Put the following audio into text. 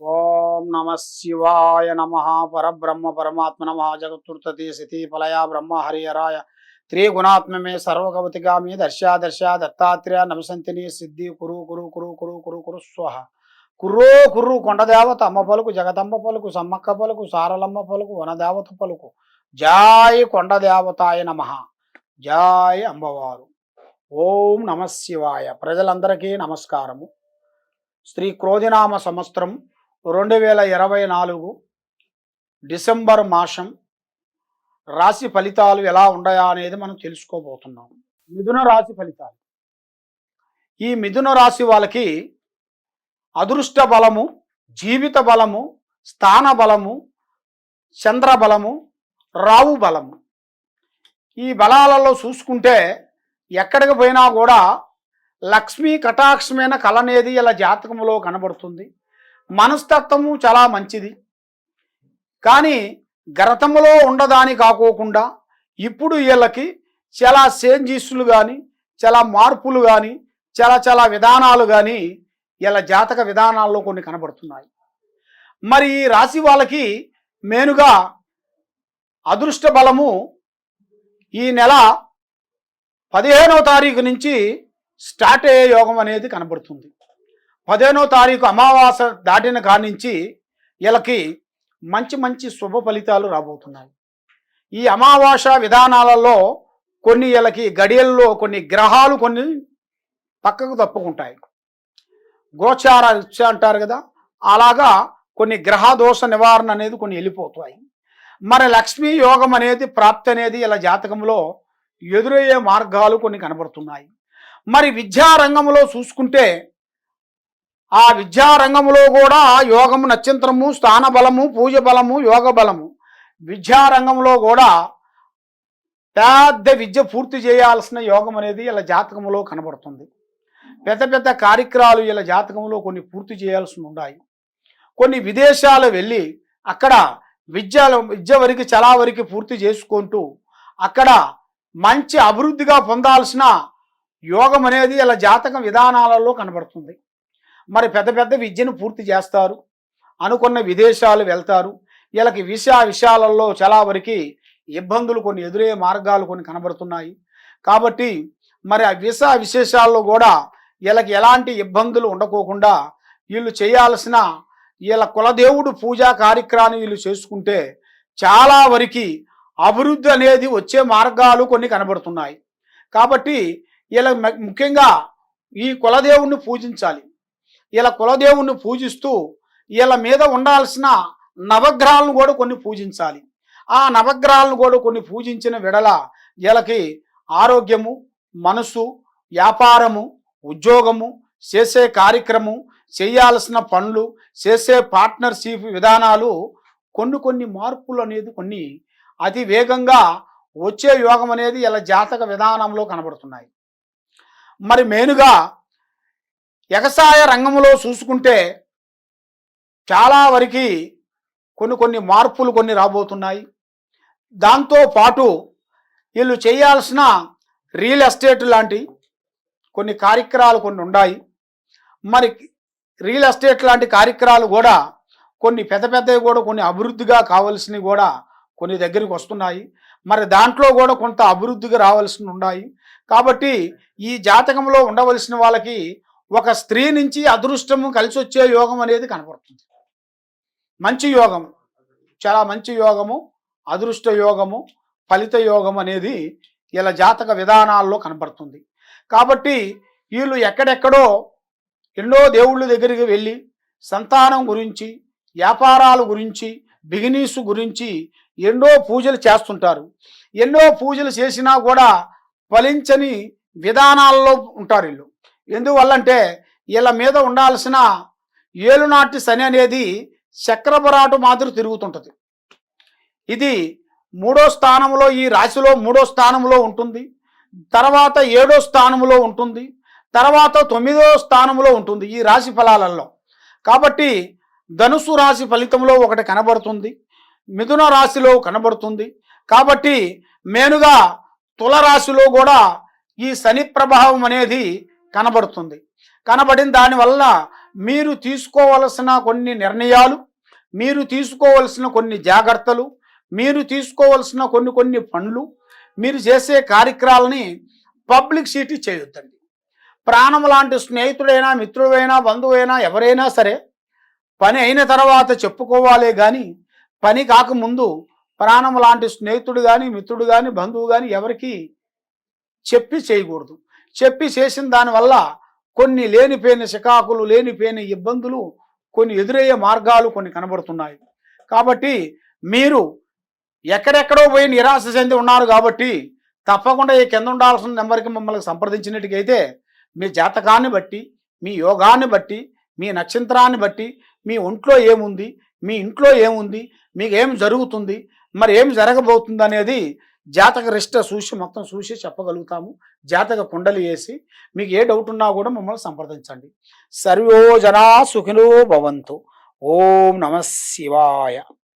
ఓం నమ శివాయ నమ. పరబ్రహ్మ పరమాత్మ నమ. జగత్తుర్తతి శితి ఫలయ బ్రహ్మ హరియరాయ త్రిగుణాత్మమే సర్వగవతిగామి దర్శా దర్శా దత్తాత్రేయ నమసంతిని సిద్ధి కురు కురు కురు కురు కురు కురు స్వహ. కుర్రో కుర్రు కొండదేవత అమ్మ పలుకు జగదంబ పలుకు సమ్మక్క పలుకు సారలమ్మ పలుకు వనదేవత పలుకు. జాయ్ కొండదేవతాయ నమ. జాయ్ అంబవారు. ఓం నమ శివాయ. ప్రజలందరికీ నమస్కారము. శ్రీ క్రోధినామ సంవత్సరం రెండు వేల ఇరవై నాలుగు డిసెంబర్ మాసం రాశి ఫలితాలు ఎలా ఉన్నాయా అనేది మనం తెలుసుకోబోతున్నాం. మిథున రాశి ఫలితాలు. ఈ మిథున రాశి వాళ్ళకి అదృష్ట బలము జీవిత బలము స్థాన బలము చంద్ర బలము రావు బలము. ఈ బలాలలో చూసుకుంటే ఎక్కడికి పోయినా కూడా లక్ష్మీ కటాక్షమైన కళ అనేది ఇలా జాతకంలో కనబడుతుంది. మనస్తత్వము చాలా మంచిది. కానీ గరతములో ఉండదాని కాకోకుండా ఇప్పుడు వీళ్ళకి చాలా చేంజెస్లు కానీ చాలా మార్పులు కానీ చాలా చాలా విధానాలు కానీ వీళ్ళ జాతక విధానాల్లో కొన్ని కనబడుతున్నాయి. మరి ఈ రాశి వాళ్ళకి మేనుగా అదృష్ట బలము ఈ నెల పదిహేనవ తారీఖు నుంచి స్టార్ట్ అయ్యే యోగం అనేది కనబడుతుంది. పదిహేనో తారీఖు అమావాస దాటిన కానించి వీళ్ళకి మంచి మంచి శుభ ఫలితాలు రాబోతున్నాయి. ఈ అమావాస విధానాలలో కొన్ని వీళ్ళకి గడియల్లో కొన్ని గ్రహాలు కొన్ని పక్కకు తప్పుకుంటాయి. గోచార ఇచ్చ అంటారు కదా అలాగా కొన్ని గ్రహ దోష నివారణ అనేది కొన్ని వెళ్ళిపోతాయి. మరి లక్ష్మీ యోగం అనేది ప్రాప్తి అనేది ఇలా జాతకంలో ఎదురయ్యే మార్గాలు కొన్ని కనబడుతున్నాయి. మరి విద్యారంగంలో చూసుకుంటే ఆ విద్యారంగంలో కూడా యోగము నక్షత్రము స్థాన బలము పూజ బలము యోగ బలము విద్యారంగంలో కూడా పెద్ద విద్య పూర్తి చేయాల్సిన యోగం అనేది ఇలా జాతకంలో కనబడుతుంది. పెద్ద పెద్ద కార్యక్రమాలు ఇలా జాతకంలో కొన్ని పూర్తి చేయాల్సి ఉన్నాయి. కొన్ని విదేశాలు వెళ్ళి అక్కడ విద్య విద్య వరకు చాలా వరకు పూర్తి చేసుకుంటూ అక్కడ మంచి అభివృద్ధిగా పొందాల్సిన యోగం అనేది ఇలా జాతకం విధానాలలో కనబడుతుంది. మరి పెద్ద పెద్ద విద్యను పూర్తి చేస్తారు అనుకున్న విదేశాలు వెళ్తారు. వీళ్ళకి విషయ విషయాలలో చాలా వరకు ఇబ్బందులు కొన్ని ఎదురయ్యే మార్గాలు కొన్ని కనబడుతున్నాయి. కాబట్టి మరి ఆ విష విశేషాల్లో కూడా వీళ్ళకి ఎలాంటి ఇబ్బందులు ఉండకోకుండా వీళ్ళు చేయాల్సిన వీళ్ళ కులదేవుడు పూజా కార్యక్రమాన్ని వీళ్ళు చేసుకుంటే చాలా వరకు అభివృద్ధి అనేది వచ్చే మార్గాలు కొన్ని కనబడుతున్నాయి. కాబట్టి వీళ్ళ ముఖ్యంగా ఈ కులదేవుణ్ణి పూజించాలి. ఇలా కులదేవుణ్ణి పూజిస్తూ వీళ్ళ మీద ఉండాల్సిన నవగ్రహాలను కూడా కొన్ని పూజించాలి. ఆ నవగ్రహాలను కూడా కొన్ని పూజించిన విడల వీళ్ళకి ఆరోగ్యము మనసు వ్యాపారము ఉద్యోగము చేసే కార్యక్రమం చేయాల్సిన పనులు చేసే పార్ట్నర్షిప్ విధానాలు కొన్ని కొన్ని మార్పులు అనేది కొన్ని అతి వేగంగా వచ్చే యోగం అనేది ఇలా జాతక విధానంలో కనబడుతున్నాయి. మరి మెయిన్గా వ్యవసాయ రంగంలో చూసుకుంటే చాలా వరకు కొన్ని కొన్ని మార్పులు కొన్ని రాబోతున్నాయి. దాంతో పాటు వీళ్ళు చేయాల్సిన రియల్ ఎస్టేట్ లాంటి కొన్ని కార్యక్రమాలు కొన్ని ఉన్నాయి మరి రియల్ ఎస్టేట్ లాంటి కార్యక్రమాలు కూడా కొన్ని పెద్ద పెద్దవి కూడా కొన్ని అభివృద్ధిగా కావాల్సినవి కూడా కొన్ని దగ్గరికి వస్తున్నాయి. మరి దాంట్లో కూడా కొంత అభివృద్ధిగా రావాల్సి ఉన్నాయి. కాబట్టి ఈ జాతకంలో ఉండవలసిన వాళ్ళకి ఒక స్త్రీ నుంచి అదృష్టము కలిసి వచ్చే యోగం అనేది కనపడుతుంది. మంచి యోగం చాలా మంచి యోగము అదృష్ట యోగము ఫలిత యోగం అనేది ఇలా జాతక విధానాల్లో కనపడుతుంది. కాబట్టి వీళ్ళు ఎక్కడెక్కడో ఎన్నో దేవుళ్ళ దగ్గరికి వెళ్ళి సంతానం గురించి వ్యాపారాల గురించి బిగినీస్ గురించి ఎన్నో పూజలు చేస్తుంటారు. ఎన్నో పూజలు చేసినా కూడా ఫలించని విధానాల్లో ఉంటారు వీళ్ళు. ఎందువల్లంటే వీళ్ళ మీద ఉండాల్సిన ఏలునాటి శని అనేది చక్రపరాటు మాదిరి తిరుగుతుంటుంది. ఇది మూడో స్థానంలో ఈ రాశిలో మూడో స్థానంలో ఉంటుంది. తర్వాత ఏడో స్థానంలో ఉంటుంది. తర్వాత తొమ్మిదో స్థానంలో ఉంటుంది ఈ రాశి ఫలాలలో. కాబట్టి ధనుసు రాశి ఫలితంలో ఒకటి కనబడుతుంది. మిథున రాశిలో కనబడుతుంది. కాబట్టి మేనుగా తుల రాశిలో కూడా ఈ శని ప్రభావం అనేది కనబడుతుంది. కనబడిన దానివల్ల మీరు తీసుకోవలసిన కొన్ని నిర్ణయాలు మీరు తీసుకోవలసిన కొన్ని జాగ్రత్తలు మీరు తీసుకోవలసిన కొన్ని కొన్ని పనులు మీరు చేసే కార్యక్రమాలని పబ్లిక్ సిటీ చేయొద్దండి. ప్రాణం లాంటి స్నేహితుడైనా మిత్రుడైనా బంధువైనా ఎవరైనా సరే పని అయిన తర్వాత చెప్పుకోవాలే కానీ పని కాకముందు ప్రాణం లాంటి స్నేహితుడు కానీ మిత్రుడు కానీ బంధువు కానీ ఎవరికి చెప్పి చేయకూడదు. చెప్పి చేసిన దానివల్ల కొన్ని లేనిపోయిన చికాకులు లేనిపోయిన ఇబ్బందులు కొన్ని ఎదురయ్యే మార్గాలు కొన్ని కనబడుతున్నాయి. కాబట్టి మీరు ఎక్కడెక్కడో పోయి నిరాశ చెంది ఉన్నారు కాబట్టి తప్పకుండా ఈ కింద ఉండాల్సిన నెంబర్కి మమ్మల్ని సంప్రదించినట్టుకైతే మీ జాతకాన్ని బట్టి మీ యోగాన్ని బట్టి మీ నక్షత్రాన్ని బట్టి మీ ఒంట్లో ఏముంది మీ ఇంట్లో ఏముంది మీకు ఏం జరుగుతుంది మరి ఏం జరగబోతుంది అనేది జాతక రిష్ట చూసి మొత్తం చూసి చెప్పగలుగుతాము. జాతక కుండలు వేసి మీకు ఏ డౌట్ ఉన్నా కూడా మమ్మల్ని సంప్రదించండి. సర్వో జనా సుఖినో భవంతు. ఓం నమ శివాయ.